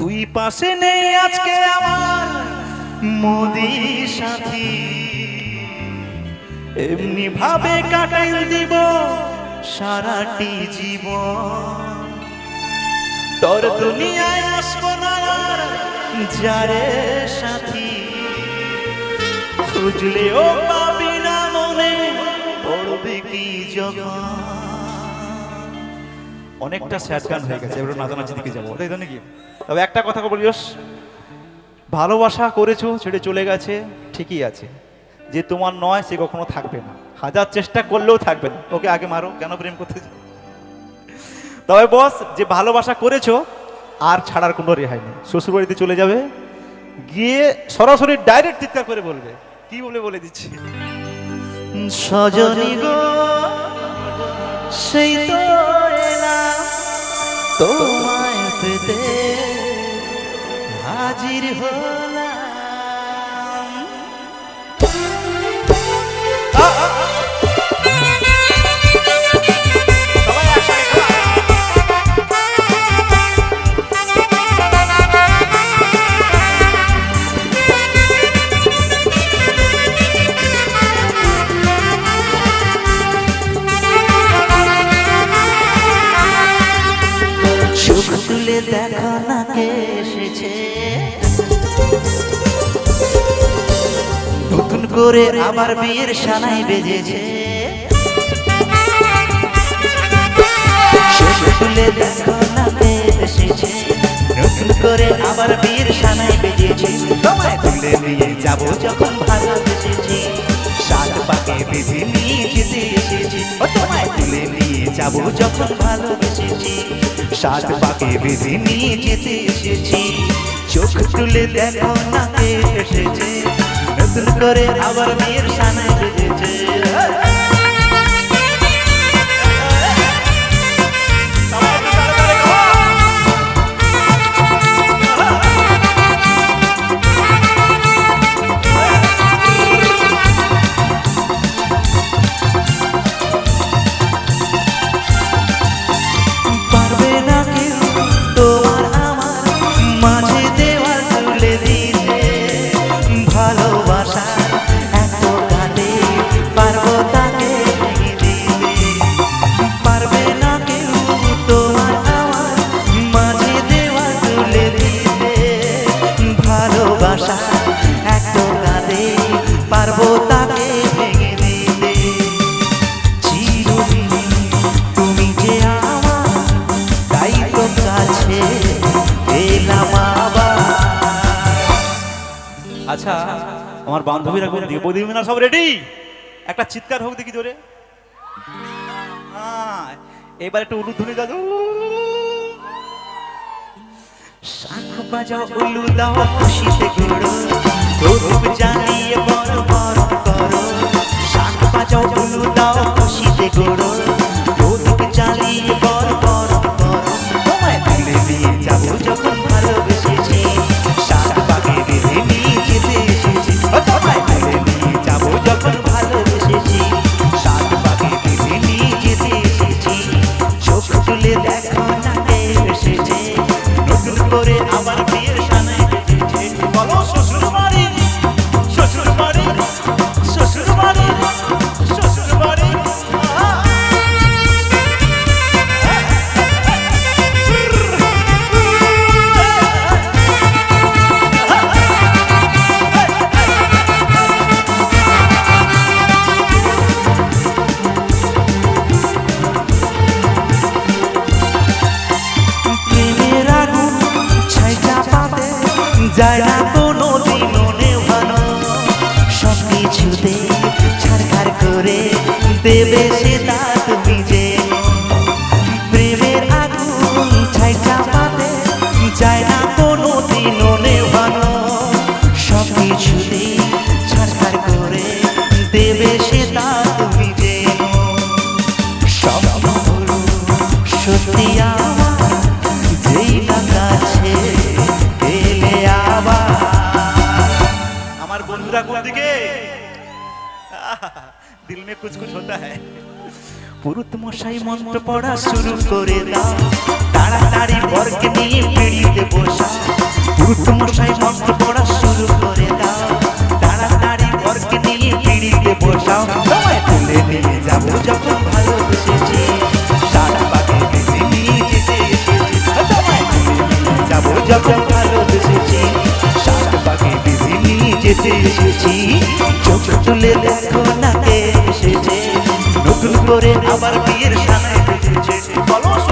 তুই পাশে নেই আজকে আমার মোদি সাথী। এমনি ভাবে কাটাই দিব সারাটি জীবন। তোর দুনিয়ায় আসব না যারে সাথী। খুঁজলেও পাবি অনেকটা স্যাড গান হয়ে গেছে। এবার নাচানাচি দিকে যাব। তাই তো নাকি? তবে একটা কথা বলিস ভালোবাসা করেছ ছেড়ে চলে গেছে ঠিকই আছে। যে তোমার নয় সে কখনো থাকবে না। হাজার চেষ্টা করলেও থাকবে না। ওকে আগে মারো কেন প্রেম করতে? তবে বস যে ভালোবাসা করেছ আর ছাড়ার কোনো রেহাই নেই। শ্বশুরবাড়িতে চলে যাবে গিয়ে সরাসরি ডাইরেক্ট চিৎকার করে বলবে। কি বলে বলে দিচ্ছি? সজনী গো সেই তোমায় পেতে হাজির হলাম। চোখ তুলে দেখো না কে এসেছে। নতুন করে আবার বিয়ের সানাই বেজেছে। চোখ তুলে দেখো না কে এসেছে। নতুন করে আবার বিয়ের সানাই বেজেছে। তোমায় তুলে নিয়ে যাব যখন ভালোবেসেছি। সাত পাকে বেঁধে নিয়ে যেতে এসেছি। ও তোমায় তুলে নিয়ে যাব যখন ভালোবেসেছি। সাত পাকে বেঁধে নিয়ে যেতে এসেছি। চোখ তুলে দেখো না এসেছে। নতুন করে আবার মেয়ের সানাই বেজেছে আমার বান্ধবীরা কোন দিকে বৌদিমিনা সব রেডি একটা চিৎকার হোক দেখি জোরে। এবার একটু উলুধ্বনি দাদু শাঁখ বাজাও উলু দাও, খুশিতে ঘোড়ো গৌরব জানিয়ে বড় বড় করো। শাঁখ বাজাও উলু দাও, খুশিতে ঘোড়ো যায় না কোনো দিনও নেভানো সব কিছুতে ছাড়খাড় করে দেবে সে তা তুমি যে প্রেমের আগুন ছাই চাপাতে যায় না কোনো দিনও নেভানো সব কিছুতে ছাড়খাড় করে দেবে সে তা তুমি স্বপ্ন সত্যি আমার, যেই না কাছে मुद्रा को दिखे। দিল মে কুছ কুছ হতা হ্যায় পুরুত মশাই মন্ত্র পড়া শুরু করে দাও তাড়াতাড়ি বরকে নিয়ে পিড়িতে বসা পুরুত মশাই মন্ত্র পড়া শুরু করে দাও তাড়াতাড়ি বরকে নিয়ে পিড়িতে বসাও তোমায় তুলে নিয়ে যাব যখন ভালোবেসেছি সারা পাখি বেশি নিয়ে যেতে এসেছি তোমায় তুলে নিয়ে যাব যখন চোখ তুলে দেখো না কে এসেছে। নতুন করে আবার বিয়ের সামনে বলো